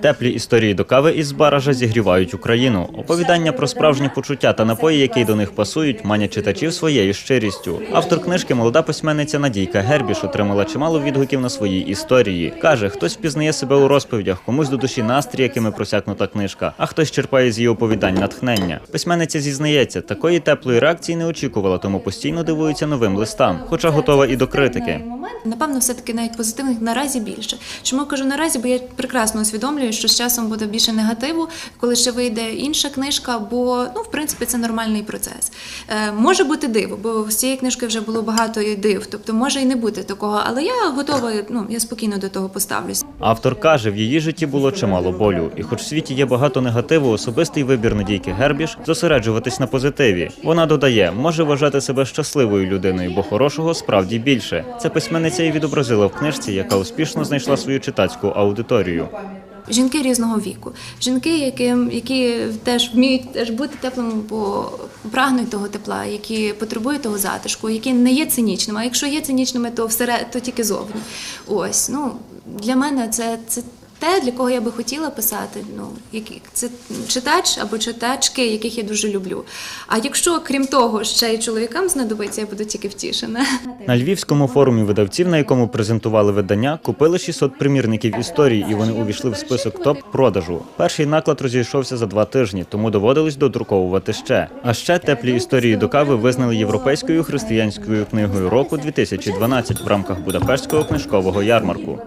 Теплі історії до кави із баража зігрівають Україну. Оповідання про справжні почуття та напої, які до них пасують, манять читачів своєю щирістю. Автор книжки, молода письменниця Надійка Гербіш, отримала чимало відгуків на свої історії. каже, хтось впізнає себе у розповідях, комусь до душі настрій, якими просякнута книжка, а хтось черпає з її оповідань натхнення. Письменниця зізнається, такої теплої реакції не очікувала, тому постійно дивується новим листам, хоча готова і до критики. Напевно, все-таки навіть позитивних наразі більше. Чому кажу наразі? Бо я прекрасно усвідомлюю, що з часом буде більше негативу, коли ще вийде інша книжка, бо ну, в принципі, це нормальний процес. Е, може бути диво, бо з цієї книжки вже було багато і див, тобто може і не бути такого, але я готова, ну я спокійно до того поставлюсь. Автор каже, в її житті було чимало болю, і хоч в світі є багато негативу, особистий вибір Надійки Гербіш зосереджуватись на позитиві. Вона додає, може вважати себе щасливою людиною, бо хорошого справді більше. Це письменниця і відобразила в книжці, яка успішно знайшла свою читацьку аудиторію. Жінки різного віку, жінки, які, які теж вміють теж бути теплими, бо прагнуть того тепла, які потребують того затишку, які не є цинічними. А якщо є цинічними, то всере то тільки зовні. Ось ну для мене це, це те, для кого я би хотіла писати. Ну які це читач або читачки, яких я дуже люблю. А якщо крім того ще й чоловікам знадобиться, я буду тільки втішена. На львівському форумі видавців, на якому презентували видання, купили 600 примірників історії, і вони увійшли в список топ продажу. Перший наклад розійшовся за два тижні, тому доводилось додруковувати ще. А ще теплі історії до кави визнали європейською християнською книгою року 2012 в рамках Будапештського книжкового ярмарку.